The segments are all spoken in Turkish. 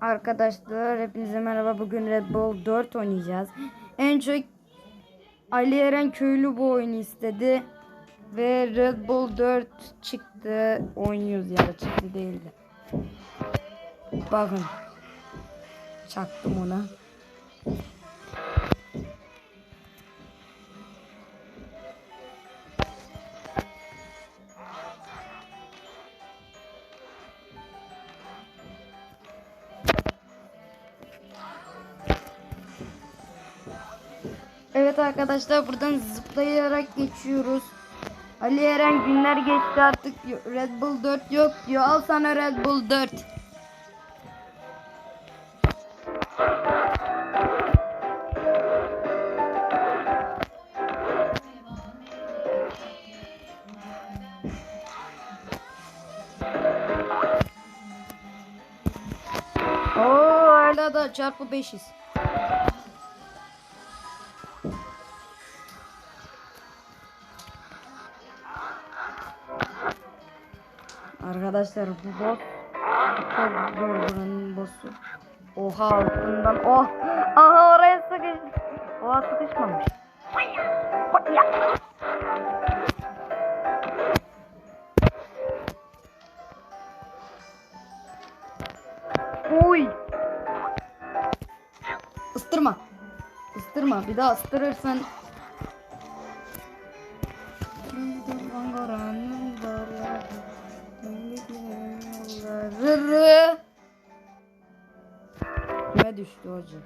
Arkadaşlar hepinize merhaba. Bugün Red Bull 4 oynayacağız. En çok Ali Eren Köylü bu oyunu istedi. Ve Red Bull 4 çıktı. Oynuyoruz ya da çıktı değildi. Bakın. Çaktım ona. Evet arkadaşlar buradan zıplayarak geçiyoruz. Ali Eren günler geçti artık Red Bull 4 yok diyor. Al sana Red Bull 4. Oo hala da çarpı 500. Arkadaşlar bu boss çok zor buranın boss'u. Oha altından oh. Aha oraya sıkıştı. Oha sıkışmamış. Uy. Istırma. Istırma. Bir daha ıstırırsan Kime düştü hacı?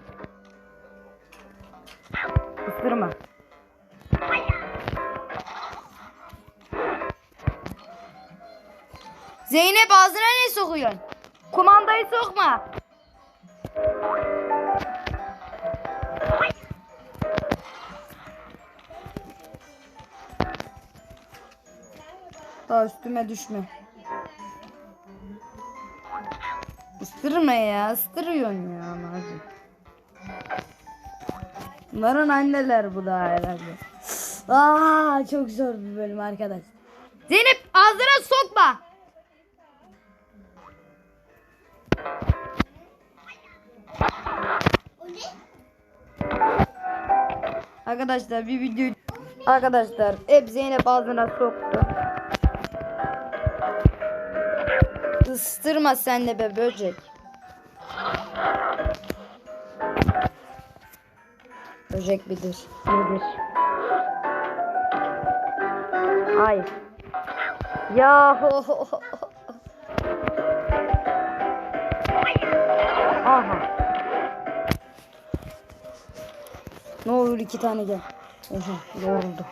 Isırma. Zeynep ağzına ne sokuyorsun? Kumandayı sokma. Daha üstüme düşme. Isırma ya. ıstırıyorsun ya hacı. Bunların anneler bu da herhalde. Aa çok zor bir bölüm arkadaş. Zeynep ağzına sokma. Arkadaşlar bir video Arkadaşlar hep Zeynep ağzına soktu. Istırma sen de be böcek. Böcek bilir. Nedir? Hayır. Ya Aha. Ne olur iki tane gel. Oha yoruldu.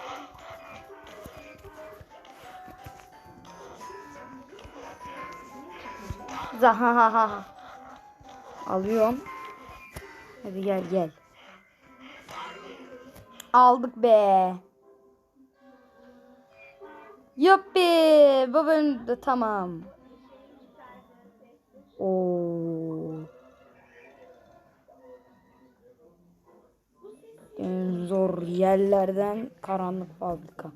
Zahahaha. Alıyorum. Hadi gel gel. Aldık be. Yuppi. Bu bölümde tamam. Oo. En zor yerlerden karanlık fabrika.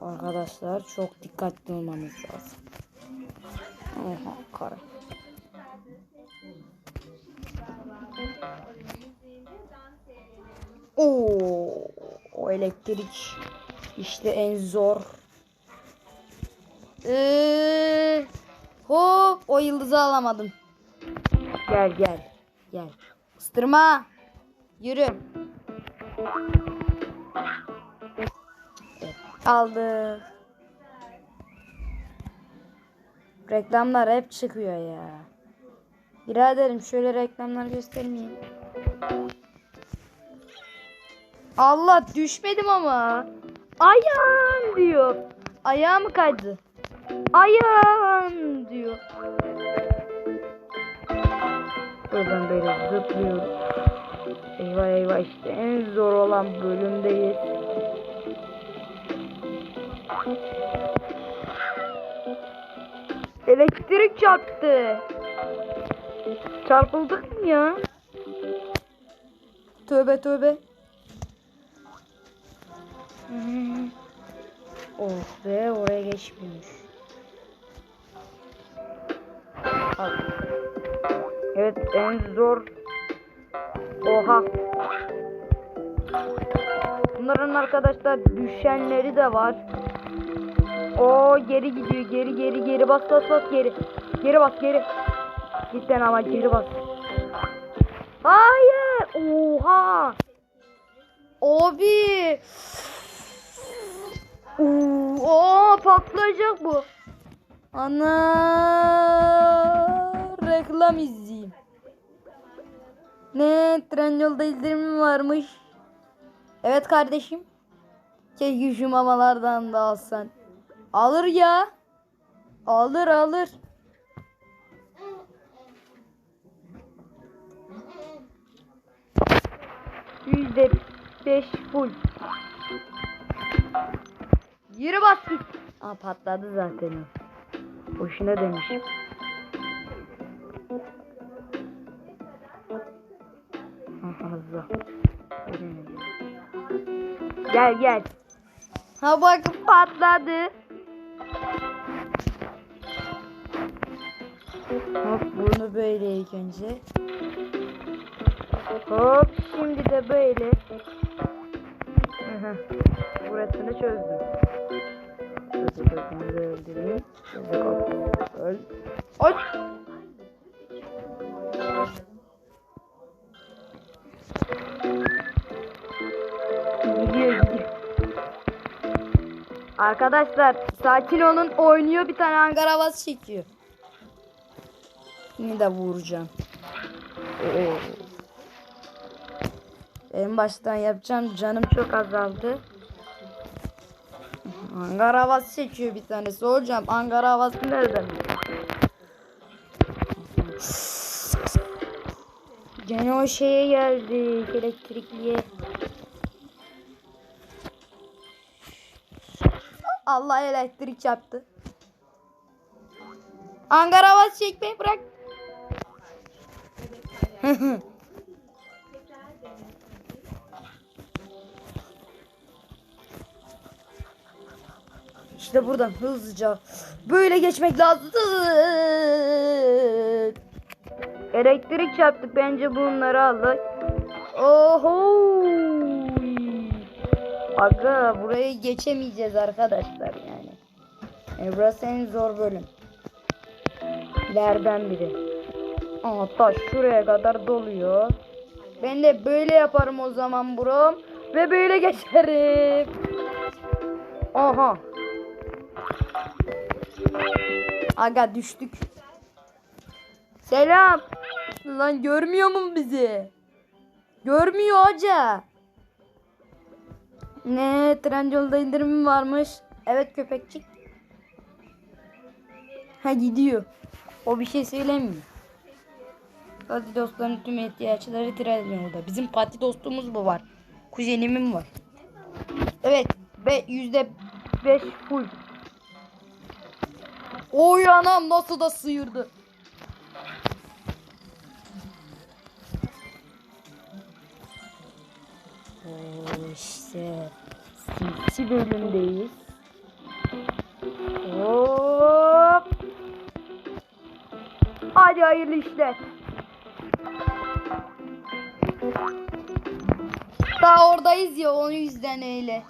Arkadaşlar çok dikkatli olmamız lazım. Oha kara. O elektrik işte en zor. Ee, hop o yıldızı alamadım. Gel gel gel. Istırma. Yürü. Evet, aldık. Reklamlar hep çıkıyor ya. Biraderim şöyle reklamlar göstermeyeyim. Allah düşmedim ama. Ayağım diyor. Ayağım kaydı. Ayağım diyor. Buradan böyle zıplıyoruz. Eyvah eyvah işte en zor olan bölümdeyiz. Elektrik çarptı. Çarpıldık mı ya? Tövbe tövbe. Hmm. Oh be oraya. Al. Evet en zor. Oha. Bunların arkadaşlar düşenleri de var. O geri gidiyor. Geri geri geri bas bas bas geri. Geri bas geri. Cidden ama geri bas. Hayır. Oha. Abi. Oo, patlayacak bu. Ana reklam izleyeyim. Ne tren yolda izlerim varmış. Evet kardeşim. Keşke şu mamalardan da alsan. Alır ya. Alır alır. Yüzde beş full. Yürü bas git. Aa patladı zaten. Boşuna demiş. Fazla. Gel gel. Ha bak patladı. Hop bunu böyle ilk önce. Hop şimdi de böyle. Burasını çözdüm. Çözü korkumu öl. Aç. Gidiyor gidiyor. Arkadaşlar sakin olun oynuyor bir tane bas çekiyor. Yine de vuracağım. En baştan yapacağım canım çok azaldı. Ankara havası çekiyor bir tanesi hocam. Ankara havası nereden? Gene o şeye geldi elektrikliye. Allah elektrik çarptı. Ankara havası çekmeyi bırak. İşte buradan hızlıca böyle geçmek lazım. Elektrik çarptı bence bunları aldık. Oho. Aga burayı geçemeyeceğiz arkadaşlar yani. E, burası en zor bölüm. Lerden biri. Aa taş şuraya kadar doluyor. Ben de böyle yaparım o zaman brom. Ve böyle geçerim. Aha. Aga düştük. Selam. Lan görmüyor mu bizi? Görmüyor hoca. Ne tren yolda indirim varmış. Evet köpekçik. Ha gidiyor. O bir şey söylemiyor. Pati dostların tüm ihtiyaçları tren yolda. Bizim pati dostumuz bu var. Kuzenimin var. Evet. Ve yüzde beş full. Oy anam nasıl da sıyırdı. Oo işte sinsi bölümdeyiz. Hop. Hadi hayırlı işler. Daha oradayız ya o yüzden öyle.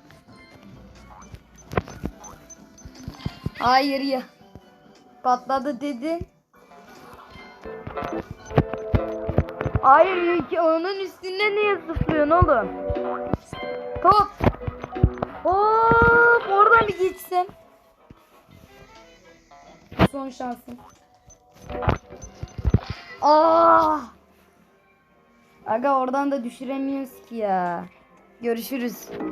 Hayır ya. Patladı dedi. Hayır onun üstünde niye zıplıyorsun oğlum? Top. Hop oradan bir geçsem. Son şansım. Ah. Aga oradan da düşüremiyoruz ki ya. Görüşürüz.